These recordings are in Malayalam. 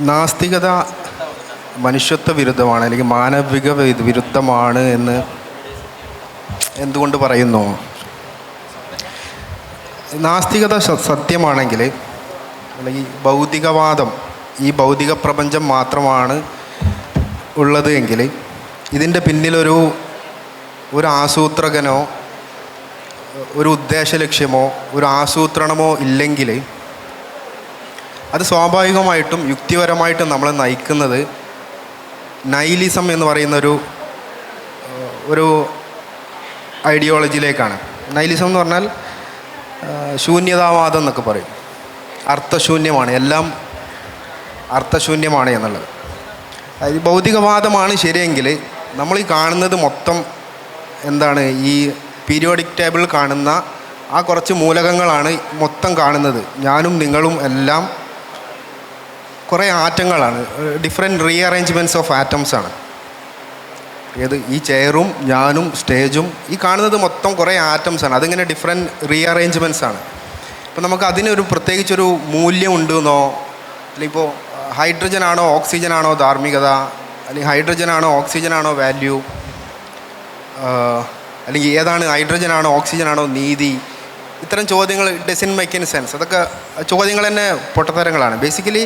നാസ്തികത മനുഷ്യത്വ വിരുദ്ധമാണ് അല്ലെങ്കിൽ മാനവിക വിരുദ്ധമാണ് എന്ന് എന്തുകൊണ്ട് പറയുന്നു? നാസ്തികത സത്യമാണെങ്കിൽ അല്ലെങ്കിൽ ഭൗതികവാദം ഈ ഭൗതിക പ്രപഞ്ചം മാത്രമാണ് ഉള്ളത് എങ്കിൽ ഇതിന്റെ പിന്നിലൊരു ഒരു ആസൂത്രകനോ ഒരു ഉദ്ദേശ ലക്ഷ്യമോ ഒരു ആസൂത്രണമോ ഇല്ലെങ്കിൽ അത് സ്വാഭാവികമായിട്ടും യുക്തിപരമായിട്ടും നമ്മളെ നയിക്കുന്നത് നൈലിസം എന്ന് പറയുന്നൊരു ഒരു ഒരു ഐഡിയോളജിയിലേക്കാണ് നൈലിസം എന്ന് പറഞ്ഞാൽ ശൂന്യതാവാദം എന്നൊക്കെ പറയും. അർത്ഥശൂന്യമാണ്. എല്ലാം അർത്ഥശൂന്യമാണ് എന്നുള്ളത്. അതായത് ഭൗതികവാദമാണ് ശരിയെങ്കിൽ നമ്മൾ ഈ കാണുന്നത് മൊത്തം എന്താണ്? ഈ പീരിയോഡിക് ടേബിൾ കാണുന്ന ആ കുറച്ച് മൂലകങ്ങളാണ് മൊത്തം കാണുന്നത്. ഞാനും നിങ്ങളും എല്ലാം കുറേ ആറ്റങ്ങളാണ്. ഡിഫറെന്റ് റീഅറേഞ്ച്മെന്റ്സ് ഓഫ് ആറ്റംസ് ആണ്. ഏത്? ഈ ചെയറും ഞാനും സ്റ്റേജും ഈ കാണുന്നത് മൊത്തം കുറേ ആറ്റംസ് ആണ്. അതിങ്ങനെ ഡിഫറെന്റ് റീഅറേഞ്ച്മെന്റ്സ് ആണ്. അപ്പോൾ നമുക്ക് അതിനൊരു പ്രത്യേകിച്ചൊരു മൂല്യം ഉണ്ടെന്നോ അല്ലെങ്കിൽ ഇപ്പോൾ ഹൈഡ്രജൻ ആണോ ഓക്സിജൻ ആണോ ധാർമ്മികത അല്ലെങ്കിൽ ഹൈഡ്രജൻ ആണോ ഓക്സിജൻ ആണോ വാല്യൂ അല്ലെങ്കിൽ ഏതാണ് ഹൈഡ്രജൻ ആണോ ഓക്സിജൻ ആണോ നീതി ഇത്തരം ചോദ്യങ്ങൾ ഡസിൻ മേക്ക് സെൻസ് അതൊക്കെ ചോദ്യങ്ങൾ തന്നെ പൊട്ടത്തരങ്ങളാണ്. ബേസിക്കലി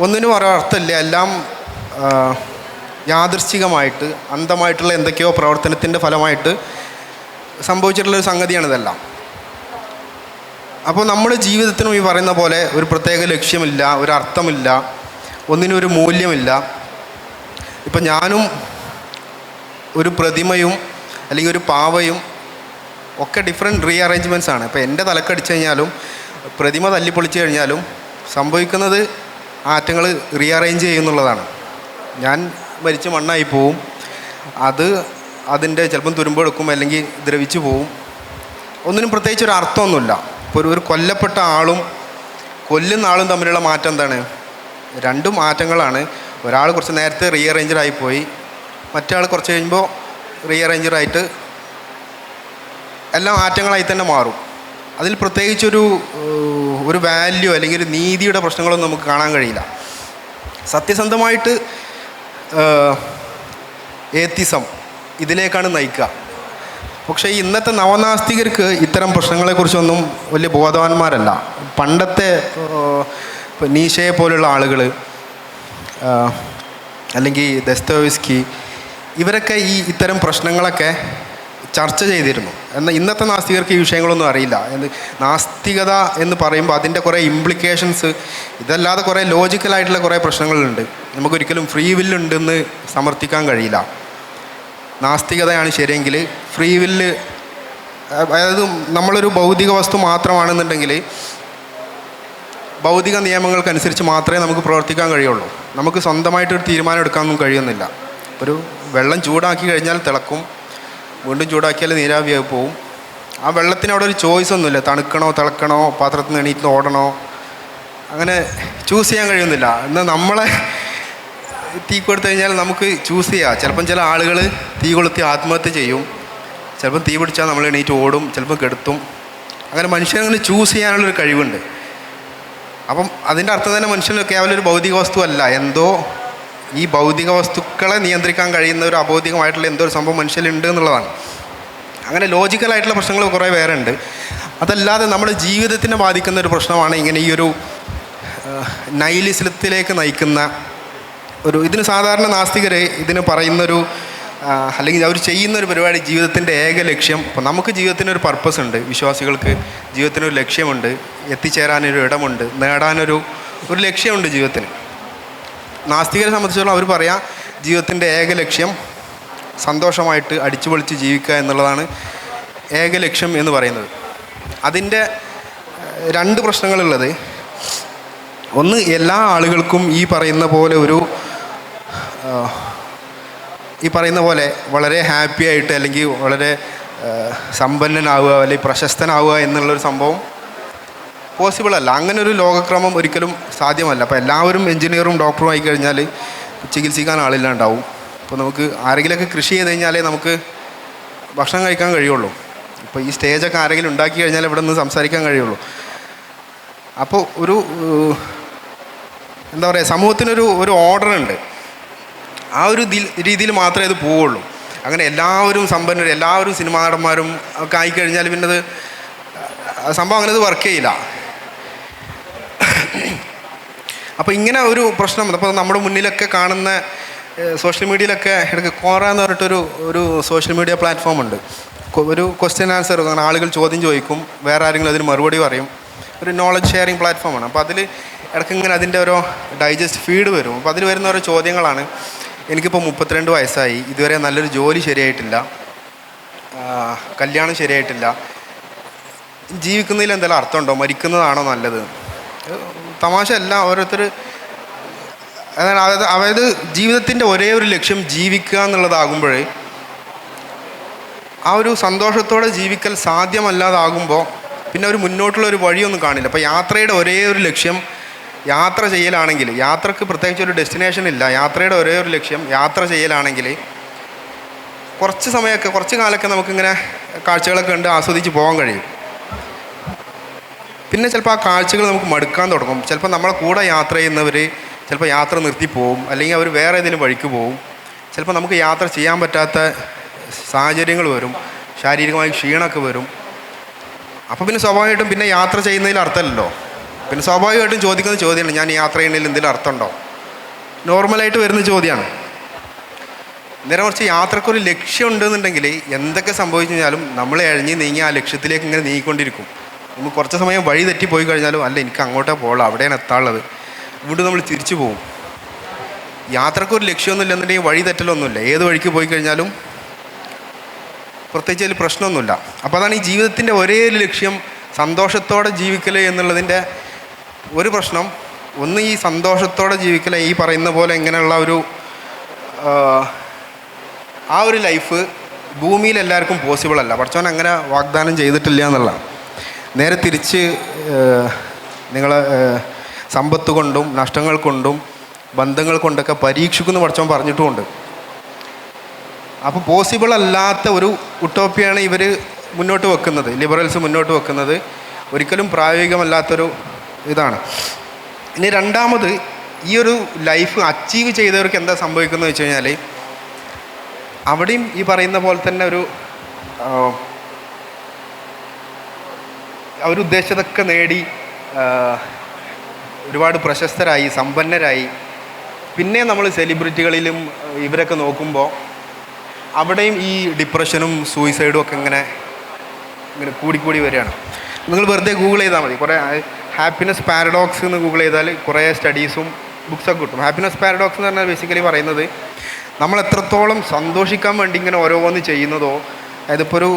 ഒന്നിനും ഒരർത്ഥമില്ല എല്ലാം യാദൃശ്ചികമായിട്ട് അന്ധമായിട്ടുള്ള എന്തൊക്കെയോ പ്രവർത്തനത്തിന്റെ ഫലമായിട്ട് സംഭവിച്ചിട്ടുള്ളൊരു സംഗതിയാണ് ഇതെല്ലാം. അപ്പോൾ നമ്മുടെ ജീവിതത്തിനും ഈ പറയുന്ന പോലെ ഒരു പ്രത്യേക ലക്ഷ്യമില്ല ഒരു അർത്ഥമില്ല ഒന്നിനും ഒരു മൂല്യമില്ല. ഇപ്പം ഞാനും ഒരു പ്രതിമയും അല്ലെങ്കിൽ ഒരു പാവയും ഒക്കെ ഡിഫറെന്റ് റീ ആണ്. ഇപ്പോൾ എന്റെ തലക്കടിച്ചു കഴിഞ്ഞാലും പ്രതിമ തല്ലിപ്പൊളിച്ചു കഴിഞ്ഞാലും സംഭവിക്കുന്നത് ആറ്റങ്ങൾ റീ അറേഞ്ച് ചെയ്യുന്നുള്ളതാണ്. ഞാൻ മരിച്ച് മണ്ണായി പോവും. അത് അതിന്റെ ചിലപ്പം തുരുമ്പെടുക്കും അല്ലെങ്കിൽ ദ്രവിച്ചു പോവും. ഒന്നിനും പ്രത്യേകിച്ച് ഒരു അർത്ഥമൊന്നുമില്ല. ഇപ്പോൾ ഒരു കൊല്ലപ്പെട്ട ആളും കൊല്ലുന്ന ആളും തമ്മിലുള്ള മാറ്റം എന്താണ്? രണ്ട് മാറ്റങ്ങളാണ്. ഒരാൾ കുറച്ച് നേരത്തെ റീഅറേഞ്ചറായി പോയി. മറ്റേ കുറച്ച് കഴിയുമ്പോൾ റീഅറേഞ്ചറായിട്ട് എല്ലാം മാറ്റങ്ങളായി തന്നെ മാറും. അതിൽ പ്രത്യേകിച്ചൊരു ഒരു വാല്യൂ അല്ലെങ്കിൽ ഒരു നീതിയുടെ പ്രശ്നങ്ങളൊന്നും നമുക്ക് കാണാൻ കഴിയില്ല. സത്യസന്ധമായിട്ട് ഏത്തിസം ഇതിലേക്കാണ് നയിക്കുക. പക്ഷേ ഇന്നത്തെ നവനാസ്തികർക്ക് ഇത്തരം പ്രശ്നങ്ങളെക്കുറിച്ചൊന്നും വലിയ ബോധവാന്മാരല്ല. പണ്ടത്തെ നീഷയെ പോലുള്ള ആളുകൾ അല്ലെങ്കിൽ ദസ്തോവിസ്കി ഇവരൊക്കെ ഈ ഇത്തരം പ്രശ്നങ്ങളൊക്കെ ചർച്ച ചെയ്തിരുന്നു. എന്നാൽ ഇന്നത്തെ നാസ്തികർക്ക് ഈ വിഷയങ്ങളൊന്നും അറിയില്ല. എന്ന് നാസ്തികത എന്ന് പറയുമ്പോൾ അതിന്റെ കുറേ ഇംപ്ലിക്കേഷൻസ് ഇതല്ലാതെ കുറേ ലോജിക്കലായിട്ടുള്ള കുറേ പ്രശ്നങ്ങളുണ്ട്. നമുക്കൊരിക്കലും ഫ്രീ വില്ലുണ്ടെന്ന് സമർത്ഥിക്കാൻ കഴിയില്ല. നാസ്തികതയാണ് ശരിയെങ്കിൽ ഫ്രീ വില്ല് അതായത് നമ്മളൊരു ഭൗതിക വസ്തു മാത്രമാണെന്നുണ്ടെങ്കിൽ ഭൗതിക നിയമങ്ങൾക്കനുസരിച്ച് മാത്രമേ നമുക്ക് പ്രവർത്തിക്കാൻ കഴിയുള്ളൂ. നമുക്ക് സ്വന്തമായിട്ടൊരു തീരുമാനം എടുക്കാനൊന്നും കഴിയുന്നില്ല. ഒരു വെള്ളം ചൂടാക്കി കഴിഞ്ഞാൽ തിളക്കും. വീണ്ടും ചൂടാക്കിയാൽ നീരാവിയായി പോവും. ആ വെള്ളത്തിന് അവിടെ ഒരു ചോയ്സ് ഒന്നുമില്ല. തണുക്കണോ തിളക്കണോ പാത്രത്തിൽ നിന്ന് എണീറ്റ് ഓടണോ. അങ്ങനെ ചൂസ് ചെയ്യാൻ കഴിയുന്നില്ല. എന്നാൽ നമ്മളെ തീ കൊടുത്തു കഴിഞ്ഞാൽ നമുക്ക് ചൂസ് ചെയ്യാം. ചിലപ്പം ചില ആളുകൾ തീ കൊളുത്തി ആത്മഹത്യ ചെയ്യും. ചിലപ്പം തീ പിടിച്ചാൽ നമ്മൾ എണീറ്റ് ഓടും. ചിലപ്പം കെടുത്തും. അങ്ങനെ മനുഷ്യനങ്ങനെ ചൂസ് ചെയ്യാനുള്ളൊരു കഴിവുണ്ട്. അപ്പം അതിന്റെ അർത്ഥം തന്നെ മനുഷ്യന് കേവലം ഒരു ഭൗതിക വസ്തുവല്ല എന്തോ ഈ ഭൗതിക വസ്തുക്കളെ നിയന്ത്രിക്കാൻ കഴിയുന്ന ഒരു അഭൗതികമായിട്ടുള്ള എന്തോ ഒരു സംഭവം മനുഷ്യനുണ്ട് എന്നുള്ളതാണ്. അങ്ങനെ ലോജിക്കലായിട്ടുള്ള പ്രശ്നങ്ങൾ കുറേ വേറെ ഉണ്ട് അതല്ലാതെ നമ്മുടെ ജീവിതത്തിനെ ബാധിക്കുന്ന ഒരു പ്രശ്നമാണ് ഇങ്ങനെ ഈ ഒരു നൈലിസ്ലത്തിലേക്ക് നയിക്കുന്ന ഒരു ഇതിന് സാധാരണ നാസ്തികർ ഇതിന് പറയുന്നൊരു അല്ലെങ്കിൽ അവർ ചെയ്യുന്ന ഒരു പരിപാടി ജീവിതത്തിന്റെ ഏക ലക്ഷ്യം. ഇപ്പോൾ നമുക്ക് ജീവിതത്തിനൊരു പർപ്പസ് ഉണ്ട് വിശ്വാസികൾക്ക് ജീവിതത്തിനൊരു ലക്ഷ്യമുണ്ട് എത്തിച്ചേരാനൊരു ഇടമുണ്ട് നേടാനൊരു ഒരു ലക്ഷ്യമുണ്ട് ജീവിതത്തിന്. നാസ്തികരെ സംബന്ധിച്ചിടത്തോളം അവർ പറയാം ജീവിതത്തിന്റെ ഏക ലക്ഷ്യം സന്തോഷമായിട്ട് അടിച്ചു പൊളിച്ച് ജീവിക്കുക എന്നുള്ളതാണ് ഏക ലക്ഷ്യം എന്ന് പറയുന്നത്. അതിന്റെ രണ്ട് പ്രശ്നങ്ങളുള്ളത്. ഒന്ന് എല്ലാ ആളുകൾക്കും ഈ പറയുന്ന പോലെ ഒരു ഈ പറയുന്ന പോലെ വളരെ ഹാപ്പി ആയിട്ട് അല്ലെങ്കിൽ വളരെ സമ്പന്നനാവുക അല്ലെങ്കിൽ പ്രശസ്തനാവുക എന്നുള്ളൊരു സംഭവം പോസിബിൾ അല്ല. അങ്ങനെ ഒരു ലോകക്രമം ഒരിക്കലും സാധ്യമല്ല. അപ്പോൾ എല്ലാവരും എഞ്ചിനീയറും ഡോക്ടറും ആയി കഴിഞ്ഞാൽ ചികിത്സിക്കാൻ ആളില്ലാണ്ടാവും. അപ്പോൾ നമുക്ക് ആരെങ്കിലുമൊക്കെ കൃഷി ചെയ്ത് കഴിഞ്ഞാലേ നമുക്ക് ഭക്ഷണം കഴിക്കാൻ കഴിയുള്ളൂ. ഇപ്പോൾ ഈ സ്റ്റേജൊക്കെ ആരെങ്കിലും ഉണ്ടാക്കി കഴിഞ്ഞാൽ ഇവിടെ നിന്ന് സംസാരിക്കാൻ കഴിയുള്ളൂ. അപ്പോൾ ഒരു എന്താ പറയുക സമൂഹത്തിനൊരു ഒരു ഓർഡർ ഉണ്ട്. ആ ഒരു രീതിയിൽ മാത്രമേ അത് പോവുള്ളൂ. അങ്ങനെ എല്ലാവരും സമ്പന്നരും എല്ലാവരും സിനിമാ നടന്മാരും ഒക്കെ ആയിക്കഴിഞ്ഞാൽ പിന്നെ അത് സംഭവം അങ്ങനെ അത് വർക്ക് ചെയ്യില്ല. അപ്പോൾ ഇങ്ങനെ ഒരു പ്രശ്നം അപ്പോൾ നമ്മുടെ മുന്നിലൊക്കെ കാണുന്ന സോഷ്യൽ മീഡിയയിലൊക്കെ ഇടയ്ക്ക് കോറ എന്ന് പറഞ്ഞിട്ടൊരു ഒരു സോഷ്യൽ മീഡിയ പ്ലാറ്റ്ഫോം ഉണ്ട്. ഒരു ക്വസ്റ്റ്യൻ ആൻസർ ആളുകൾ ചോദ്യം ചോദിക്കും വേറെ ആരെങ്കിലും അതിന് മറുപടി പറയും. ഒരു നോളജ് ഷെയറിങ് പ്ലാറ്റ്ഫോമാണ് അപ്പോൾ അതിൽ ഇടയ്ക്ക് ഇങ്ങനെ അതിന്റെ ഓരോ ഡൈജസ്റ്റ് ഫീഡ് വരും. അപ്പോൾ അതിൽ വരുന്ന ഓരോ ചോദ്യങ്ങളാണ്. എനിക്കിപ്പോൾ മുപ്പത്തിരണ്ട് വയസ്സായി. ഇതുവരെ നല്ലൊരു ജോലി ശരിയായിട്ടില്ല. കല്യാണം ശരിയായിട്ടില്ല. ജീവിക്കുന്നതിൽ എന്തെങ്കിലും അർത്ഥമുണ്ടോ? മരിക്കുന്നതാണോ നല്ലത്? തമാശ അല്ല ഓരോരുത്തർ അതായത് അതായത് അതായത് ജീവിതത്തിന്റെ ഒരേ ഒരു ലക്ഷ്യം ജീവിക്കുക എന്നുള്ളതാകുമ്പോഴേ ആ ഒരു സന്തോഷത്തോടെ ജീവിക്കൽ സാധ്യമല്ലാതാകുമ്പോൾ പിന്നെ ഒരു മുന്നോട്ടുള്ള ഒരു വഴിയൊന്നും കാണില്ല. അപ്പോൾ യാത്രയുടെ ഒരേ ഒരു ലക്ഷ്യം യാത്ര ചെയ്യലാണെങ്കിൽ യാത്രയ്ക്ക് പ്രത്യേകിച്ച് ഒരു ഡെസ്റ്റിനേഷൻ ഇല്ല യാത്രയുടെ ഒരേ ഒരു ലക്ഷ്യം യാത്ര ചെയ്യലാണെങ്കിൽ കുറച്ച് സമയമൊക്കെ കുറച്ച് കാലമൊക്കെ നമുക്കിങ്ങനെ കാഴ്ചകളൊക്കെ ഉണ്ട് ആസ്വദിച്ച് പോകാൻ കഴിയും. പിന്നെ ചിലപ്പോൾ ആ കാഴ്ചകൾ നമുക്ക് മടുക്കാൻ തുടങ്ങും. ചിലപ്പോൾ നമ്മളെ കൂടെ യാത്ര ചെയ്യുന്നവർ ചിലപ്പോൾ യാത്ര നിർത്തി പോവും. അല്ലെങ്കിൽ അവർ വേറെ ഏതെങ്കിലും വഴിക്ക് പോവും. ചിലപ്പോൾ നമുക്ക് യാത്ര ചെയ്യാൻ പറ്റാത്ത സാഹചര്യങ്ങൾ വരും. ശാരീരികമായി ക്ഷീണമൊക്കെ വരും. അപ്പോൾ പിന്നെ സ്വാഭാവികമായിട്ടും പിന്നെ യാത്ര ചെയ്യുന്നതിൽ അർത്ഥമില്ലല്ലോ. പിന്നെ സ്വാഭാവികമായിട്ടും ചോദിക്കുന്ന ചോദ്യമാണ് ഞാൻ യാത്ര ചെയ്യുന്നതിൽ എന്തെങ്കിലും അർത്ഥമുണ്ടോ? നോർമലായിട്ട് വരുന്ന ചോദ്യമാണ്. നേരെ കുറച്ച് യാത്രക്കൊരു ലക്ഷ്യമുണ്ടെന്നുണ്ടെങ്കിൽ എന്തൊക്കെ സംഭവിച്ചു കഴിഞ്ഞാലും നമ്മൾ എഴഞ്ഞ് നീങ്ങി ആ ലക്ഷ്യത്തിലേക്ക് ഇങ്ങനെ നീങ്ങിക്കൊണ്ടിരിക്കും. നമുക്ക് കുറച്ച് സമയം വഴി തെറ്റി പോയി കഴിഞ്ഞാലും അല്ല എനിക്ക് അങ്ങോട്ടേ പോകണം അവിടെയാണ് എത്താനുള്ളത്. ഇവിടെ നമ്മൾ തിരിച്ചു പോകും. യാത്രക്കൊരു ലക്ഷ്യമൊന്നുമില്ല എന്നുണ്ടെങ്കിൽ വഴി തെറ്റലൊന്നുമില്ല. ഏത് വഴിക്ക് പോയി കഴിഞ്ഞാലും പ്രത്യേകിച്ച് അതിൽ പ്രശ്നമൊന്നുമില്ല. അപ്പോൾ അതാണ് ഈ ജീവിതത്തിന്റെ ഒരേ ഒരു ലക്ഷ്യം സന്തോഷത്തോടെ ജീവിക്കൽ എന്നുള്ളതിന്റെ ഒരു പ്രശ്നം. ഒന്ന് ഈ സന്തോഷത്തോടെ ജീവിക്കൽ ഈ പറയുന്ന പോലെ ഇങ്ങനെയുള്ള ഒരു ആ ഒരു ലൈഫ് ഭൂമിയിൽ എല്ലാവർക്കും പോസിബിൾ അല്ല. പഠിച്ചവൻ അങ്ങനെ വാഗ്ദാനം ചെയ്തിട്ടില്ല എന്നുള്ളതാണ്. നേരെ തിരിച്ച് നിങ്ങൾ സമ്പത്ത് കൊണ്ടും നഷ്ടങ്ങൾ കൊണ്ടും ബന്ധങ്ങൾ കൊണ്ടൊക്കെ പരീക്ഷിക്കുന്നു പഠിച്ചവൻ പറഞ്ഞിട്ടുമുണ്ട്. അപ്പോൾ പോസിബിൾ അല്ലാത്ത ഒരു ഉട്ടോപ്പിയാണ് ഇവർ മുന്നോട്ട് വെക്കുന്നത്. ലിബറൽസ് മുന്നോട്ട് വെക്കുന്നത്. ഒരിക്കലും പ്രായോഗികമല്ലാത്തൊരു ഇതാണ്. ഇനി രണ്ടാമത് ഈ ഒരു ലൈഫ് അച്ചീവ് ചെയ്തവർക്ക് എന്താ സംഭവിക്കുന്നത് വെച്ച് കഴിഞ്ഞാൽ അവിടെയും ഈ പറയുന്ന പോലെ തന്നെ ഒരു അവരുദ്ദേശിച്ചതൊക്കെ നേടി ഒരുപാട് പ്രശസ്തരായി സമ്പന്നരായി. പിന്നെ നമ്മൾ സെലിബ്രിറ്റികളിലും ഇവരൊക്കെ നോക്കുമ്പോൾ അവിടെയും ഈ ഡിപ്രഷനും സൂയിസൈഡും ഒക്കെ ഇങ്ങനെ ഇങ്ങനെ കൂടിക്കൂടി വരികയാണ്. നിങ്ങൾ വെറുതെ ഗൂഗിൾ ചെയ്താൽ മതി. കുറേ ഹാപ്പിനെസ് പാരഡോക്സ് എന്ന് ഗൂഗിൾ ചെയ്താൽ കുറേ സ്റ്റഡീസും ബുക്സൊക്കെ കിട്ടും. ഹാപ്പിനെസ് പാരഡോക്സ് എന്ന് പറഞ്ഞാൽ ബേസിക്കലി പറയുന്നത് നമ്മൾ എത്രത്തോളം സന്തോഷിക്കാൻ വേണ്ടി ഇങ്ങനെ ഓരോന്ന് ചെയ്യുന്നതോ അതായത് ഒരു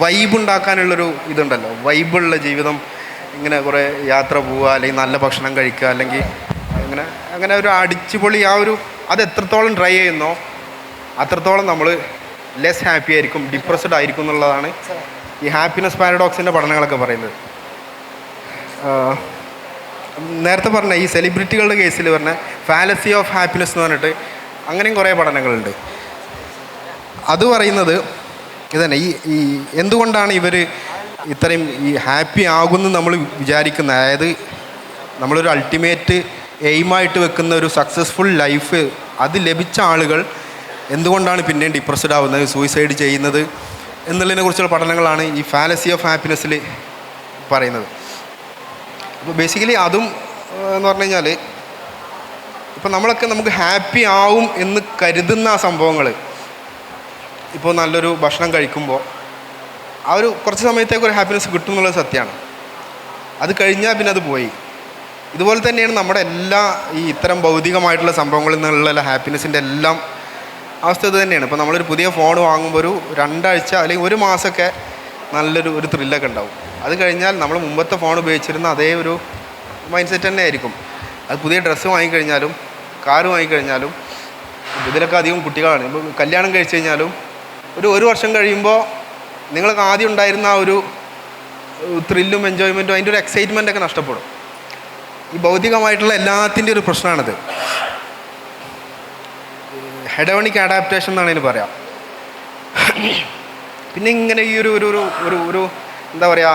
വൈബ് ഉണ്ടാക്കാനുള്ളൊരു ഇതുണ്ടല്ലോ. വൈബുള്ള ജീവിതം ഇങ്ങനെ കുറേ യാത്ര പോവുക അല്ലെങ്കിൽ നല്ല ഭക്ഷണം കഴിക്കുക അല്ലെങ്കിൽ അങ്ങനെ അങ്ങനെ ഒരു അടിച്ചുപൊളി ആ ഒരു അത് എത്രത്തോളം ട്രൈ ചെയ്യുന്നോ അത്രത്തോളം നമ്മൾ ലെസ് ഹാപ്പി ആയിരിക്കും ഡിപ്രസ്ഡ് ആയിരിക്കും എന്നുള്ളതാണ് ഈ ഹാപ്പിനെസ് പാരഡോക്സിന്റെ പഠനങ്ങളൊക്കെ പറയുന്നത്. നേരത്തെ പറഞ്ഞ ഈ സെലിബ്രിറ്റികളുടെ കേസിൽ പറഞ്ഞ ഫാലസി ഓഫ് ഹാപ്പിനെസ് എന്ന് പറഞ്ഞിട്ട് അങ്ങനെയും കുറേ പഠനങ്ങളുണ്ട്. അത് പറയുന്നത് ഇതന്നെ. ഈ ഈ എന്തുകൊണ്ടാണ് ഇവർ ഇത്രയും ഈ ഹാപ്പി ആകുമെന്ന് നമ്മൾ വിചാരിക്കുന്നത് അതായത് നമ്മളൊരു അൾട്ടിമേറ്റ് എയിമായിട്ട് വെക്കുന്ന ഒരു സക്സസ്ഫുൾ ലൈഫ് അത് ലഭിച്ച ആളുകൾ എന്തുകൊണ്ടാണ് പിന്നെയും ഡിപ്രസ്ഡ് ആവുന്നത് സൂയിസൈഡ് ചെയ്യുന്നത് എന്നുള്ളതിനെ കുറിച്ചുള്ള പഠനങ്ങളാണ് ഈ ഫാലസി ഓഫ് ഹാപ്പിനെസ്സിൽ പറയുന്നത്. അപ്പോൾ ബേസിക്കലി അതും എന്ന് പറഞ്ഞു കഴിഞ്ഞാൽ ഇപ്പം നമ്മളൊക്കെ നമുക്ക് ഹാപ്പി ആവും എന്ന് കരുതുന്ന ആ സംഭവങ്ങൾ ഇപ്പോൾ നല്ലൊരു ഭക്ഷണം കഴിക്കുമ്പോൾ ആ ഒരു കുറച്ച് സമയത്തേക്ക് ഒരു ഹാപ്പിനെസ് കിട്ടും എന്നുള്ളത് സത്യമാണ്. അത് കഴിഞ്ഞാൽ പിന്നെ അത് പോയി. ഇതുപോലെ തന്നെയാണ് നമ്മുടെ എല്ലാ ഈ ഇത്തരം ഭൗതികമായിട്ടുള്ള സംഭവങ്ങളിൽ നിന്നുള്ള ഹാപ്പിനെസ്സിന്റെ എല്ലാം അവസ്ഥ ഇത് തന്നെയാണ്. ഇപ്പോൾ നമ്മളൊരു പുതിയ ഫോൺ വാങ്ങുമ്പോൾ ഒരു രണ്ടാഴ്ച അല്ലെങ്കിൽ ഒരു മാസമൊക്കെ നല്ലൊരു ഒരു ത്രില്ലൊക്കെ ഉണ്ടാവും. അത് കഴിഞ്ഞാൽ നമ്മൾ മുമ്പത്തെ ഫോൺ ഉപയോഗിച്ചിരുന്ന അതേ ഒരു മൈൻഡ് സെറ്റ് തന്നെ ആയിരിക്കും. അത് പുതിയ ഡ്രസ്സ് വാങ്ങിക്കഴിഞ്ഞാലും കാറ് വാങ്ങിക്കഴിഞ്ഞാലും ഇതിലൊക്കെ അധികം കുട്ടികളാണ്. ഇപ്പോൾ കല്യാണം കഴിച്ചു കഴിഞ്ഞാലും ഒരു ഒരു വർഷം കഴിയുമ്പോൾ നിങ്ങൾക്ക് ആദ്യം ഉണ്ടായിരുന്ന ആ ഒരു ത്രില്ലും എൻജോയ്മെന്റും അതിന്റെ ഒരു എക്സൈറ്റ്മെന്റ് ഒക്കെ നഷ്ടപ്പെടും. ഈ ഭൗതികമായിട്ടുള്ള എല്ലാത്തിന്റെ ഒരു പ്രശ്നമാണിത്. ഹെഡോണിക് അഡാപ്റ്റേഷൻ എന്നാണ് ഇതിന് പറയാം. പിന്നെ ഇങ്ങനെ ഈ ഒരു ഒരു ഒരു ഒരു ഒരു എന്താ പറയുക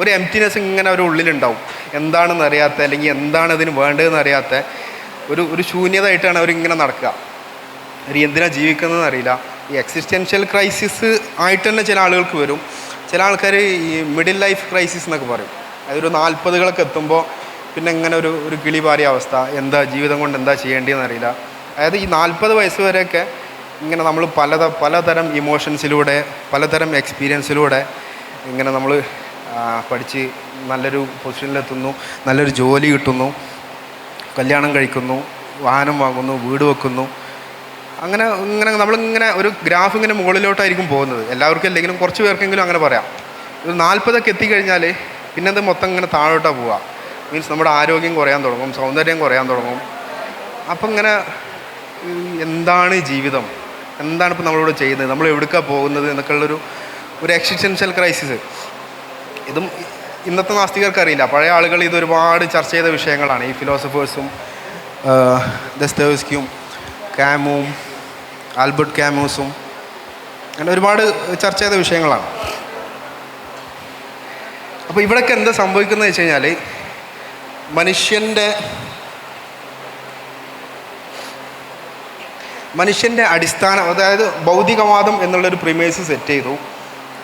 ഒരു എംറ്റിനെസ് ഇങ്ങനെ ഒരു ഉള്ളിലുണ്ടാവും. എന്താണെന്ന് അറിയാത്ത അല്ലെങ്കിൽ എന്താണ് ഇതിന് വേണ്ടതെന്ന് അറിയാത്ത ഒരു ഒരു ശൂന്യതയായിട്ടാണ് അവരിങ്ങനെ നടക്കുക. അവർ എന്തിനാണ് ജീവിക്കുന്നതെന്ന് അറിയില്ല. ഈ എക്സിസ്റ്റൻഷ്യൽ ക്രൈസിസ് ആയിട്ട് തന്നെ ചില ആളുകൾക്ക് വരും. ചില ആൾക്കാർ ഈ മിഡിൽ ലൈഫ് ക്രൈസിസ് എന്നൊക്കെ പറയും. അതൊരു നാൽപ്പതുകളൊക്കെ എത്തുമ്പോൾ പിന്നെ ഇങ്ങനെ ഒരു ഒരു കിളി അവസ്ഥ. എന്താ ജീവിതം കൊണ്ട് എന്താ ചെയ്യേണ്ടതെന്ന് അറിയില്ല. അതായത് ഈ നാൽപ്പത് വയസ്സ് വരെയൊക്കെ ഇങ്ങനെ നമ്മൾ പല പലതരം ഇമോഷൻസിലൂടെ പലതരം എക്സ്പീരിയൻസിലൂടെ ഇങ്ങനെ നമ്മൾ പഠിച്ച് നല്ലൊരു പൊസിഷനിലെത്തുന്നു നല്ലൊരു ജോലി കിട്ടുന്നു. കല്യാണം കഴിക്കുന്നു. വാഹനം വാങ്ങുന്നു. വീട് വെക്കുന്നു. അങ്ങനെ ഇങ്ങനെ നമ്മളിങ്ങനെ ഒരു ഗ്രാഫ് ഇങ്ങനെ മുകളിലോട്ടായിരിക്കും പോകുന്നത്. എല്ലാവർക്കും അല്ലെങ്കിലും കുറച്ച് പേർക്കെങ്കിലും അങ്ങനെ പറയാം. ഒരു നാൽപ്പതൊക്കെ എത്തിക്കഴിഞ്ഞാൽ പിന്നെ അത് മൊത്തം ഇങ്ങനെ താഴോട്ടാണ് പോവുക മീൻസ് നമ്മുടെ ആരോഗ്യം കുറയാൻ തുടങ്ങും സൗന്ദര്യം കുറയാൻ തുടങ്ങും. അപ്പം ഇങ്ങനെ എന്താണ് ജീവിതം? എന്താണ് ഇപ്പോൾ നമ്മളിവിടെ ചെയ്യുന്നത്? നമ്മൾ എവിടേക്കാണ് പോകുന്നത് എന്നൊക്കെയുള്ളൊരു ഒരു എക്സിസ്റ്റൻഷ്യൽ ക്രൈസിസ് ഇതും ഇന്നത്തെ നാസ്തികർക്ക് അറിയില്ല പഴയ ആളുകൾ ഇത് ഒരുപാട് ചർച്ച ചെയ്ത വിഷയങ്ങളാണ്. ഈ ഫിലോസഫേഴ്സും ദസ്തേവ്സ്കിയും കാമും ആൽബർട്ട് ക്യാമൂസും അങ്ങനെ ഒരുപാട് ചർച്ച ചെയ്ത വിഷയങ്ങളാണ്. അപ്പോൾ ഇവിടെയൊക്കെ എന്താ സംഭവിക്കുന്നത് വെച്ച് കഴിഞ്ഞാൽ മനുഷ്യന്റെ മനുഷ്യന്റെ അടിസ്ഥാന അതായത് ഭൗതികവാദം എന്നുള്ളൊരു പ്രിമേസ് സെറ്റ് ചെയ്തു.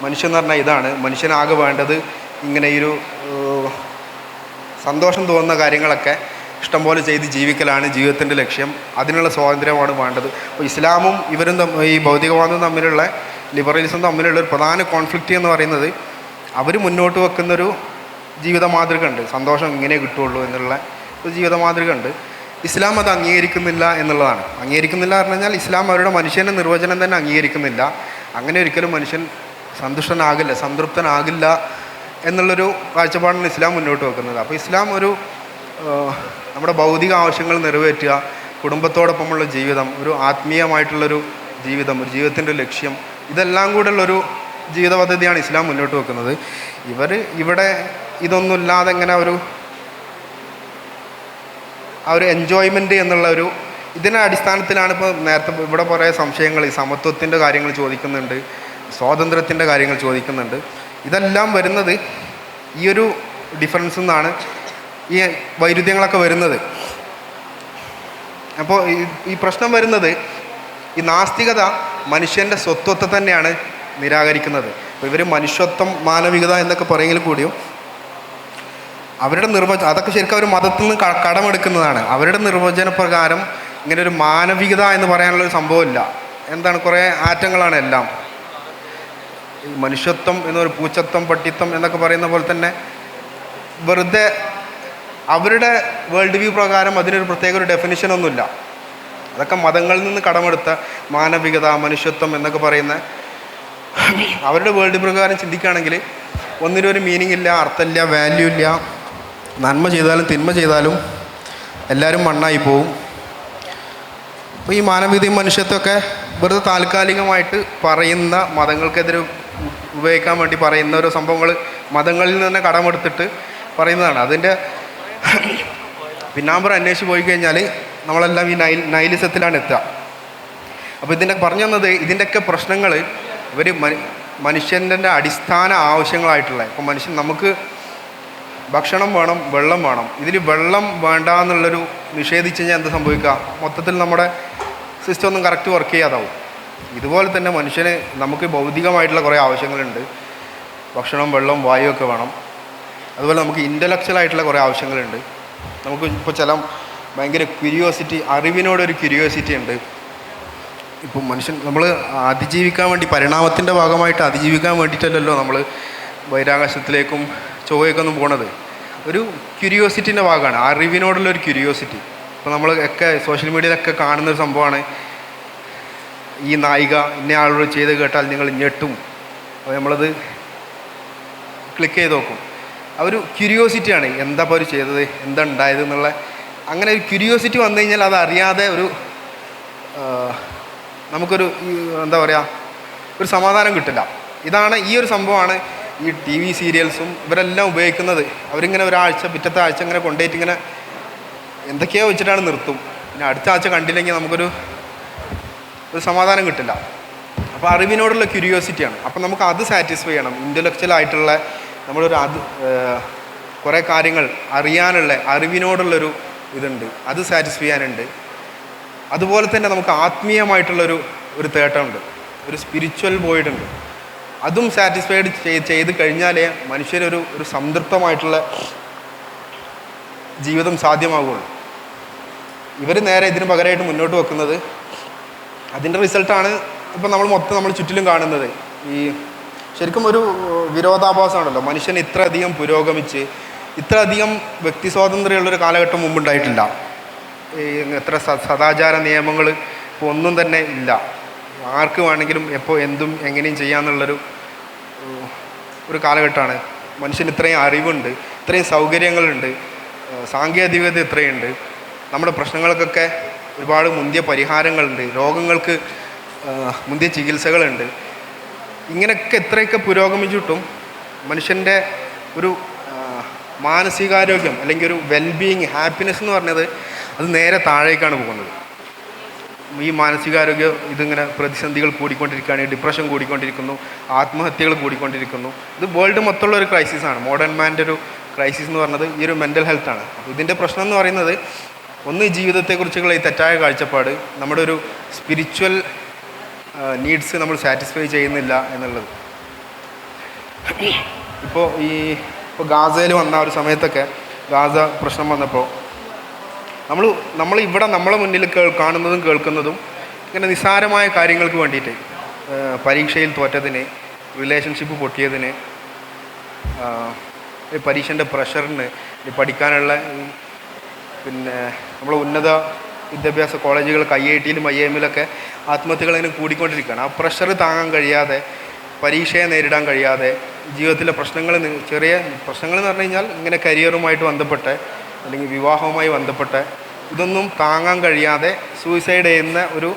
മനുഷ്യൻ എന്ന് പറഞ്ഞാൽ ഇതാണ്. മനുഷ്യനാകെ വേണ്ടത് ഇങ്ങനെ ഒരു സന്തോഷം തോന്നുന്ന കാര്യങ്ങളൊക്കെ ഇഷ്ടംപോലെ ചെയ്ത് ജീവിക്കലാണ് ജീവിതത്തിന്റെ ലക്ഷ്യം. അതിനുള്ള സ്വാതന്ത്ര്യമാണ് വേണ്ടത്. അപ്പോൾ ഇസ്ലാമും ഇവരും ഈ ഭൗതികവാദവും തമ്മിലുള്ള ലിബറലിസം തമ്മിലുള്ള ഒരു പ്രധാന കോൺഫ്ലിക്റ്റ് എന്ന് പറയുന്നത് അവർ മുന്നോട്ട് വെക്കുന്നൊരു ജീവിത മാതൃക ഉണ്ട് സന്തോഷം ഇങ്ങനെ കിട്ടുള്ളൂ എന്നുള്ള ഒരു ജീവിത മാതൃക ഉണ്ട് ഇസ്ലാം അത് അംഗീകരിക്കുന്നില്ല എന്നുള്ളതാണ്. അംഗീകരിക്കുന്നില്ല എന്ന് പറഞ്ഞാൽ ഇസ്ലാം അവരുടെ മനുഷ്യന്റെ നിർവചനം തന്നെ അംഗീകരിക്കുന്നില്ല. അങ്ങനെ ഒരിക്കലും മനുഷ്യൻ സന്തുഷ്ടനാകില്ല സംതൃപ്തനാകില്ല എന്നുള്ളൊരു കാഴ്ചപ്പാടാണ് ഇസ്ലാം മുന്നോട്ട് വെക്കുന്നത്. അപ്പോൾ ഇസ്ലാം ഒരു നമ്മുടെ ഭൗതിക ആവശ്യങ്ങൾ നിറവേറ്റുക കുടുംബത്തോടൊപ്പമുള്ള ജീവിതം ഒരു ആത്മീയമായിട്ടുള്ളൊരു ജീവിതം ഒരു ജീവിതത്തിന്റെ ലക്ഷ്യം ഇതെല്ലാം കൂടെ ഉള്ളൊരു ജീവിത പദ്ധതിയാണ് ഇസ്ലാം മുന്നോട്ട് വെക്കുന്നത്. ഇവർ ഇവിടെ ഇതൊന്നുമില്ലാതെ എങ്ങനെ ഒരു ആ ഒരു എൻജോയ്മെന്റ് എന്നുള്ള ഒരു ഇതിന്റെ അടിസ്ഥാനത്തിലാണ് ഇപ്പോൾ നേരത്തെ ഇവിടെ കുറേ സംശയങ്ങൾ ഈ സമത്വത്തിന്റെ കാര്യങ്ങൾ ചോദിക്കുന്നുണ്ട് സ്വാതന്ത്ര്യത്തിന്റെ കാര്യങ്ങൾ ചോദിക്കുന്നുണ്ട്. ഇതെല്ലാം വരുന്നത് ഈ ഒരു ഡിഫറൻസ് നിന്നാണ് ഈ വൈരുദ്ധ്യങ്ങളൊക്കെ വരുന്നത്. അപ്പോൾ ഈ പ്രശ്നം വരുന്നത് ഈ നാസ്തികത മനുഷ്യന്റെ സ്വത്വത്തെ തന്നെയാണ് നിരാകരിക്കുന്നത്. ഇവർ മനുഷ്യത്വം മാനവികത എന്നൊക്കെ പറയെങ്കിൽ കൂടിയും അവരുടെ നിർവചനം അതൊക്കെ ശരിക്കും അവർ മതത്തിൽ നിന്ന് കടമെടുക്കുന്നതാണ്. അവരുടെ നിർവചന പ്രകാരം ഇങ്ങനെ ഒരു മാനവികത എന്ന് പറയാനുള്ളൊരു സംഭവമില്ല. എന്താണ്? കുറേ ആറ്റങ്ങളാണ് എല്ലാം. മനുഷ്യത്വം എന്നൊരു പൂച്ചത്വം പട്ടിത്വം എന്നൊക്കെ പറയുന്ന പോലെ തന്നെ വെറുതെ അവരുടെ വേൾഡ് വ്യൂ പ്രകാരം അതിനൊരു പ്രത്യേക ഒരു ഡെഫിനിഷൻ ഒന്നുമില്ല. അതൊക്കെ മതങ്ങളിൽ നിന്ന് കടമെടുത്ത മാനവികത മനുഷ്യത്വം എന്നൊക്കെ പറയുന്ന അവരുടെ വേൾഡ് പ്രകാരം ചിന്തിക്കുകയാണെങ്കിൽ ഒന്നിനും ഒരു മീനിങ് ഇല്ല അർത്ഥമില്ല വാല്യൂ ഇല്ല. നന്മ ചെയ്താലും തിന്മ ചെയ്താലും എല്ലാവരും മണ്ണായി പോവും. അപ്പോൾ ഈ മാനവികതയും മനുഷ്യത്വമൊക്കെ വെറുതെ താൽക്കാലികമായിട്ട് പറയുന്ന മതങ്ങൾക്കെതിരെ ഉപയോഗിക്കാൻ വേണ്ടി പറയുന്ന ഓരോ സംഭവങ്ങൾ മതങ്ങളിൽ നിന്ന് തന്നെ കടമെടുത്തിട്ട് പറയുന്നതാണ്. അതിന്റെ പിന്നാമ്പുറം അന്വേഷിച്ച് പോയി കഴിഞ്ഞാൽ നമ്മളെല്ലാം ഈ നൈൽ നൈലിസത്തിലാണ് എത്തുക. അപ്പോൾ ഇതിന്റെ പറഞ്ഞു തന്നത് ഇതിന്റെയൊക്കെ പ്രശ്നങ്ങൾ ഇവർ മനുഷ്യന്റെ അടിസ്ഥാന ആവശ്യങ്ങളായിട്ടുള്ള ഇപ്പോൾ മനുഷ്യൻ നമുക്ക് ഭക്ഷണം വേണം വെള്ളം വേണം. ഇതിൽ വെള്ളം വേണ്ട എന്നുള്ളൊരു നിഷേധിച്ച് കഴിഞ്ഞാൽ എന്ത് സംഭവിക്കുക? മൊത്തത്തിൽ നമ്മുടെ സിസ്റ്റം ഒന്നും കറക്റ്റ് വർക്ക് ചെയ്യാതാവും. ഇതുപോലെ തന്നെ മനുഷ്യന് നമുക്ക് ഭൗതികമായിട്ടുള്ള കുറേ ആവശ്യങ്ങളുണ്ട്. ഭക്ഷണം വെള്ളം വായുവൊക്കെ വേണം. അതുപോലെ നമുക്ക് ഇന്റലക്ച്വൽ ആയിട്ടുള്ള കുറേ ആവശ്യങ്ങളുണ്ട്. നമുക്ക് ഇപ്പോൾ ചില ഭയങ്കര ക്യൂരിയോസിറ്റി അറിവിനോടൊരു ക്യൂരിയോസിറ്റി ഉണ്ട്. ഇപ്പം മനുഷ്യൻ നമ്മൾ അതിജീവിക്കാൻ വേണ്ടി പരിണാമത്തിന്റെ ഭാഗമായിട്ട് അതിജീവിക്കാൻ വേണ്ടിയിട്ടല്ലല്ലോ നമ്മൾ ബഹിരാകാശത്തിലേക്കും ചൊവ്വയൊക്കെ പോണത്. ഒരു ക്യൂരിയോസിറ്റിന്റെ ഭാഗമാണ് അറിവിനോടുള്ള ഒരു ക്യൂരിയോസിറ്റി ഇപ്പോൾ നമ്മൾ ഒക്കെ സോഷ്യൽ മീഡിയയിലൊക്കെ കാണുന്ന ഒരു സംഭവമാണ് ഈ നായിക ഇന്ന ആളോട് ചെയ്ത് കേട്ടാൽ നിങ്ങൾ ഞെട്ടും. അപ്പോൾ നമ്മളത് ക്ലിക്ക് ചെയ്ത് നോക്കും. ആ ഒരു ക്യൂരിയോസിറ്റിയാണ് എന്താ ഒരു ചെയ്തത്? എന്താ ഉണ്ടായത് എന്നുള്ള അങ്ങനെ ഒരു ക്യൂരിയോസിറ്റി വന്നു കഴിഞ്ഞാൽ അത് അറിയാതെ ഒരു നമുക്കൊരു എന്താ പറയുക ഒരു സമാധാനം കിട്ടില്ല. ഇതാണ് ഈ ഒരു സംഭവമാണ് ഈ ടി വി സീരിയൽസും ഇവരെല്ലാം ഉപയോഗിക്കുന്നത്. അവരിങ്ങനെ ഒരാഴ്ച പിറ്റത്തെ ആഴ്ച ഇങ്ങനെ കൊണ്ടുപോയിട്ട് ഇങ്ങനെ എന്തൊക്കെയോ വെച്ചിട്ടാണ് നിർത്തും. പിന്നെ അടുത്ത ആഴ്ച കണ്ടില്ലെങ്കിൽ നമുക്കൊരു ഒരു സമാധാനം കിട്ടില്ല. അപ്പോൾ അറിവിനോടുള്ള ക്യൂരിയോസിറ്റിയാണ് അപ്പോൾ നമുക്ക് അത് സാറ്റിസ്ഫൈ ചെയ്യണം. ഇന്റലക്ച്വൽ ആയിട്ടുള്ള നമ്മളൊരു അത് കുറേ കാര്യങ്ങൾ അറിയാനുള്ള അറിവിനോടുള്ളൊരു ഇതുണ്ട്. അത് സാറ്റിസ്ഫൈ ചെയ്യാനുണ്ട്. അതുപോലെ തന്നെ നമുക്ക് ആത്മീയമായിട്ടുള്ളൊരു ഒരു തേട്ടമുണ്ട്. ഒരു സ്പിരിച്വൽ വോയിഡ് ഉണ്ട്. അതും സാറ്റിസ്ഫൈഡ് ചെയ്ത് കഴിഞ്ഞാലേ മനുഷ്യരൊരു ഒരു സംതൃപ്തമായിട്ടുള്ള ജീവിതം സാധ്യമാകുള്ളൂ ഇവർ നേരെ ഇതിന് പകരമായിട്ട് മുന്നോട്ട് വെക്കുന്നത് അതിന്റെ റിസൾട്ടാണ് ഇപ്പം നമ്മൾ മൊത്തം നമ്മൾ ചുറ്റിലും കാണുന്നത്. ഈ ശരിക്കും ഒരു വിരോധാഭാസമാണല്ലോ. മനുഷ്യൻ ഇത്രയധികം പുരോഗമിച്ച് ഇത്രയധികം വ്യക്തി സ്വാതന്ത്ര്യമുള്ളൊരു കാലഘട്ടം മുമ്പുണ്ടായിട്ടില്ല. എത്ര സദാചാര നിയമങ്ങൾ ഇപ്പോൾ ഒന്നും തന്നെ ഇല്ല. ആർക്ക് വേണമെങ്കിലും എപ്പോൾ എന്തും എങ്ങനെയും ചെയ്യാമെന്നുള്ളൊരു ഒരു കാലഘട്ടമാണ്. മനുഷ്യന് ഇത്രയും അറിവുണ്ട് ഇത്രയും സൗകര്യങ്ങളുണ്ട് സാങ്കേതികത ഇത്രയുണ്ട്. നമ്മുടെ പ്രശ്നങ്ങൾക്കൊക്കെ ഒരുപാട് മുന്തിയ പരിഹാരങ്ങളുണ്ട്. രോഗങ്ങൾക്ക് മുന്തിയ ചികിത്സകളുണ്ട്. ഇങ്ങനെയൊക്കെ എത്രയൊക്കെ പുരോഗമിച്ചിട്ടും മനുഷ്യന്റെ ഒരു മാനസികാരോഗ്യം അല്ലെങ്കിൽ ഒരു വെൽബീയിങ് ഹാപ്പിനെസ് എന്ന് പറഞ്ഞത് അത് നേരെ താഴേക്കാണ് പോകുന്നത്. ഈ മാനസികാരോഗ്യ ഇതിങ്ങനെ പ്രതിസന്ധികൾ കൂടിക്കൊണ്ടിരിക്കുകയാണ് ഡിപ്രഷൻ കൂടിക്കൊണ്ടിരിക്കുന്നു ആത്മഹത്യകൾ കൂടിക്കൊണ്ടിരിക്കുന്നു. ഇത് വേൾഡ് മൊത്തമുള്ള ഒരു ക്രൈസിസ് ആണ്. മോഡേൺ മാന്റെ ഒരു ക്രൈസിസ് എന്ന് പറഞ്ഞത് ഈ ഒരു മെന്റൽ ഹെൽത്താണ് അപ്പോൾ ഇതിന്റെ പ്രശ്നം എന്ന് പറയുന്നത് ഒന്ന് ജീവിതത്തെക്കുറിച്ചുള്ള ഈ തെറ്റായ കാഴ്ചപ്പാട് നമ്മുടെ ഒരു സ്പിരിച്വൽ നീഡ്സ് നമ്മൾ സാറ്റിസ്ഫൈ ചെയ്യുന്നില്ല എന്നുള്ളത്. ഇപ്പോൾ ഈ ഇപ്പോൾ ഗാസയിൽ വന്ന ഒരു സമയത്തൊക്കെ ഗാസ പ്രശ്നം വന്നപ്പോൾ നമ്മൾ നമ്മൾ ഇവിടെ നമ്മളെ മുന്നിൽ കാണുന്നതും കേൾക്കുന്നതും ഇങ്ങനെ നിസ്സാരമായ കാര്യങ്ങൾക്ക് വേണ്ടിയിട്ട് പരീക്ഷയിൽ തോറ്റതിന് റിലേഷൻഷിപ്പ് പൊട്ടിയതിന് പരീക്ഷന്റെ പ്രഷറിന് പഠിക്കാനുള്ള പിന്നെ നമ്മൾ ഉന്നത വിദ്യാഭ്യാസ കോളേജുകൾ ഐ ഐ ടിയിലും ഐ എമ്മിലൊക്കെ ആത്മഹത്യകൾ അതിന് കൂടിക്കൊണ്ടിരിക്കുകയാണ്. ആ പ്രഷർ താങ്ങാൻ കഴിയാതെ പരീക്ഷയെ നേരിടാൻ കഴിയാതെ ജീവിതത്തിലെ പ്രശ്നങ്ങൾ ചെറിയ പ്രശ്നങ്ങൾ എന്ന് പറഞ്ഞു കഴിഞ്ഞാൽ ഇങ്ങനെ കരിയറുമായിട്ട് ബന്ധപ്പെട്ട് അല്ലെങ്കിൽ വിവാഹവുമായി ബന്ധപ്പെട്ട് ഇതൊന്നും താങ്ങാൻ കഴിയാതെ സൂയിസൈഡ് ചെയ്യുന്ന ഒരു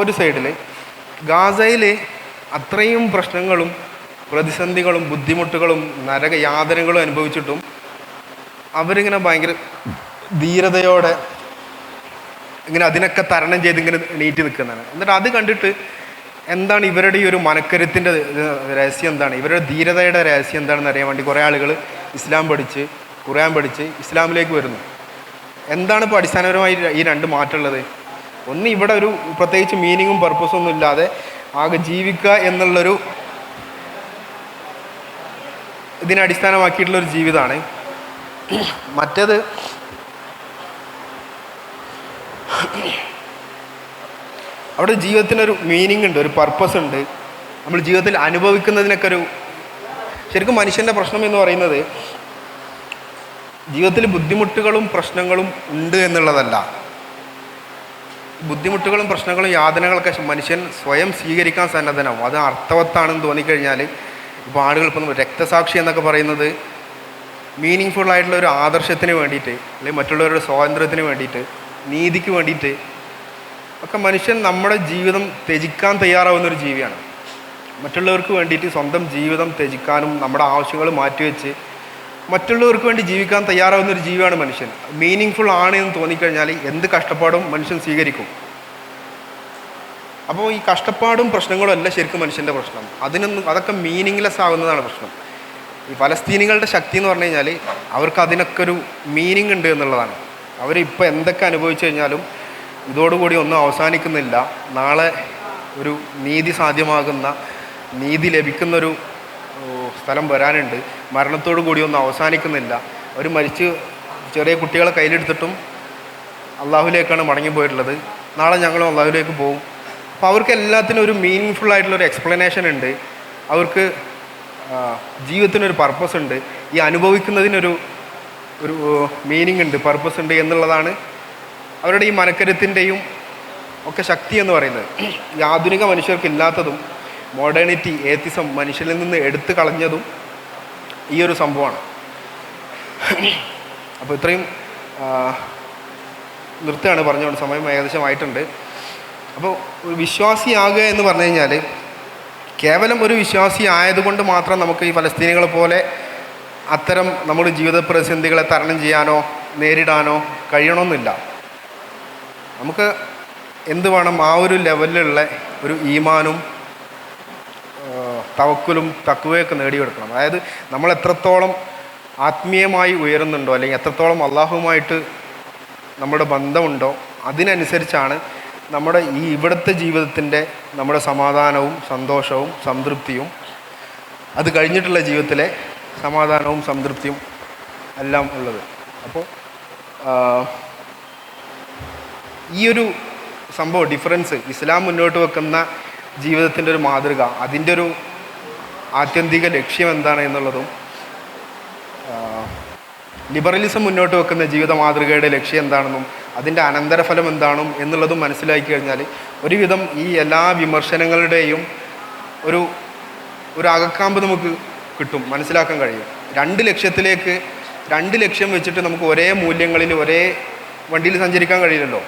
ഒരു സൈഡിൽ ഗാസയിൽ അത്രയും പ്രശ്നങ്ങളും പ്രതിസന്ധികളും ബുദ്ധിമുട്ടുകളും നരക യാതനകളും അനുഭവിച്ചിട്ടും അവരിങ്ങനെ ഭയങ്കര ധീരതയോടെ ഇങ്ങനെ അതിനൊക്കെ തരണം ചെയ്ത് ഇങ്ങനെ നീറ്റ് നിൽക്കുന്നതാണ്. എന്നിട്ട് അത് കണ്ടിട്ട് എന്താണ് ഇവരുടെ ഈ ഒരു മനക്കരുത്തിന്റെ രഹസ്യം എന്താണ്? ഇവരുടെ ധീരതയുടെ രഹസ്യം എന്താണെന്ന് അറിയാൻ വേണ്ടി കുറേ ആളുകൾ ഇസ്ലാം പഠിച്ച് ഖുർആൻ പഠിച്ച് ഇസ്ലാമിലേക്ക് വരുന്നു. എന്താണ് ഇപ്പോൾ അടിസ്ഥാനപരമായി ഈ രണ്ട് മാറ്റമുള്ളത്? ഒന്ന് ഇവിടെ ഒരു പ്രത്യേകിച്ച് മീനിങ്ങും പർപ്പസും ഒന്നും ഇല്ലാതെ ആകെ ജീവിക്കുക എന്നുള്ളൊരു ഇതിനെ അടിസ്ഥാനമാക്കിയിട്ടുള്ളൊരു ജീവിതമാണ്. മറ്റേത് അവിടെ ജീവിതത്തിനൊരു മീനിങ് ഉണ്ട് ഒരു പർപ്പസ് ഉണ്ട്. നമ്മൾ ജീവിതത്തിൽ അനുഭവിക്കുന്നതിനൊക്കെ ഒരു ശരിക്കും മനുഷ്യന്റെ പ്രശ്നം എന്ന് പറയുന്നത് ജീവിതത്തിൽ ബുദ്ധിമുട്ടുകളും പ്രശ്നങ്ങളും ഉണ്ട് എന്നുള്ളതല്ല. ബുദ്ധിമുട്ടുകളും പ്രശ്നങ്ങളും യാതനകളൊക്കെ മനുഷ്യൻ സ്വയം സ്വീകരിക്കാൻ സന്നദ്ധനാവും. അത് അർത്ഥവത്താണെന്ന് തോന്നിക്കഴിഞ്ഞാൽ ഇപ്പോൾ ആളുകൾ ഇപ്പം രക്തസാക്ഷി എന്നൊക്കെ പറയുന്നത് മീനിങ് ആയിട്ടുള്ള ഒരു ആദർശത്തിന് വേണ്ടിയിട്ട് അല്ലെങ്കിൽ മറ്റുള്ളവരുടെ സ്വാതന്ത്ര്യത്തിന് വേണ്ടിയിട്ട് നീതിക്ക് വേണ്ടിയിട്ട് ഒക്കെ മനുഷ്യൻ നമ്മുടെ ജീവിതം ത്യജിക്കാൻ തയ്യാറാവുന്ന ഒരു ജീവിയാണ്. മറ്റുള്ളവർക്ക് വേണ്ടിയിട്ട് സ്വന്തം ജീവിതം ത്യജിക്കാനും നമ്മുടെ ആവശ്യങ്ങൾ മാറ്റിവെച്ച് മറ്റുള്ളവർക്ക് വേണ്ടി ജീവിക്കാൻ തയ്യാറാവുന്ന ഒരു ജീവിയാണ് മനുഷ്യൻ. മീനിങ് ഫുൾ ആണ് എന്ന് തോന്നിക്കഴിഞ്ഞാൽ എന്ത് കഷ്ടപ്പാടും മനുഷ്യൻ സ്വീകരിക്കും. അപ്പോൾ ഈ കഷ്ടപ്പാടും പ്രശ്നങ്ങളും അല്ല ശരിക്കും മനുഷ്യന്റെ പ്രശ്നം. അതിനൊന്നും അതൊക്കെ മീനിങ്ലെസ് ആകുന്നതാണ് പ്രശ്നം. ഈ ഫലസ്തീനികളുടെ ശക്തി എന്ന് പറഞ്ഞു കഴിഞ്ഞാൽ അവർക്ക് അതിനൊക്കെ ഒരു മീനിങ് ഉണ്ട് എന്നുള്ളതാണ്. അവരിപ്പോൾ എന്തൊക്കെ അനുഭവിച്ചു കഴിഞ്ഞാലും ഇതോടുകൂടി ഒന്നും അവസാനിക്കുന്നില്ല. നാളെ ഒരു നീതി സാധ്യമാകുന്ന നീതി ലഭിക്കുന്നൊരു സ്ഥലം വരാനുണ്ട്. മരണത്തോടു കൂടി ഒന്നും അവസാനിക്കുന്നില്ല. അവർ മരിച്ച് ചെറിയ കുട്ടികളെ കയ്യിലെടുത്തിട്ടും അള്ളാഹുലേക്കാണ് മടങ്ങിപ്പോയിട്ടുള്ളത്. നാളെ ഞങ്ങളും അള്ളാഹുലേക്ക് പോകും അപ്പോൾ അവർക്ക് എല്ലാത്തിനും ഒരു മീനിങ് ഫുൾ ആയിട്ടുള്ള ഒരു എക്സ്പ്ലനേഷൻ ഉണ്ട്. അവർക്ക് ജീവിതത്തിനൊരു പർപ്പസ് ഉണ്ട്. ഈ അനുഭവിക്കുന്നതിനൊരു ഒരു മീനിങ് ഉണ്ട്. പർപ്പസ് ഉണ്ട് എന്നുള്ളതാണ് അവരുടെ ഈ മനക്കരുത്തിന്റെയും ഒക്കെ ശക്തി എന്ന് പറയുന്നത് ഈ ആധുനിക മനുഷ്യർക്ക് ഇല്ലാത്തതും മോഡേണിറ്റി ഏത്തിസം മനുഷ്യരിൽ നിന്ന് എടുത്തു കളഞ്ഞതും ഈ ഒരു സംഭവമാണ്. അപ്പോൾ ഇത്രയും നിർത്തുകയാണ് പറഞ്ഞുകൊണ്ട് സമയം ഏകദേശം ആയിട്ടുണ്ട്. അപ്പോൾ ഒരു വിശ്വാസിയാകുക എന്ന് പറഞ്ഞു കഴിഞ്ഞാൽ കേവലം ഒരു വിശ്വാസി ആയതുകൊണ്ട് മാത്രം നമുക്ക് ഈ ഫലസ്തീനികളെ പോലെ അത്തരം നമ്മുടെ ജീവിത പ്രതിസന്ധികളെ തരണം ചെയ്യാനോ നേരിടാനോ കഴിയണമെന്നില്ല നമുക്ക് എന്ത് വേണം ആ ഒരു ലെവലിലുള്ള ഒരു ഈമാനും തവക്കലും തക്കുവയൊക്കെ നേടിയെടുക്കണം. അതായത് നമ്മൾ എത്രത്തോളം ആത്മീയമായി ഉയരുന്നുണ്ടോ അല്ലെങ്കിൽ എത്രത്തോളം അള്ളാഹുമായിട്ട് നമ്മുടെ ബന്ധമുണ്ടോ അതിനനുസരിച്ചാണ് നമ്മുടെ ഈ ഇവിടുത്തെ ജീവിതത്തിന്റെ നമ്മുടെ സമാധാനവും സന്തോഷവും സംതൃപ്തിയും അത് കഴിഞ്ഞിട്ടുള്ള ജീവിതത്തിലെ സമാധാനവും സംതൃപ്തിയും എല്ലാം ഉള്ളത്. അപ്പോൾ ഈ ഒരു സംഭവം ഡിഫറൻസ് ഇസ്ലാം മുന്നോട്ട് വെക്കുന്ന ജീവിതത്തിന്റെ ഒരു മാതൃക അതിന്റെ ഒരു ആത്യന്തിക ലക്ഷ്യം എന്താണ് എന്നുള്ളതും ലിബറലിസം മുന്നോട്ട് വെക്കുന്ന ജീവിത മാതൃകയുടെ ലക്ഷ്യം എന്താണെന്നും അതിന്റെ അനന്തരഫലം എന്താണെന്നും എന്നുള്ളതും മനസ്സിലാക്കി കഴിഞ്ഞാൽ ഒരുവിധം ഈ എല്ലാ വിമർശനങ്ങളുടെയും ഒരു ഒരു അകക്കാമ്പ് നമുക്ക് കിട്ടും മനസ്സിലാക്കാൻ കഴിയും. രണ്ട് ലക്ഷ്യത്തിലേക്ക് രണ്ട് ലക്ഷ്യം വെച്ചിട്ട് നമുക്ക് ഒരേ മൂല്യങ്ങളിൽ ഒരേ വണ്ടിയിൽ സഞ്ചരിക്കാൻ കഴിയില്ലല്ലോ.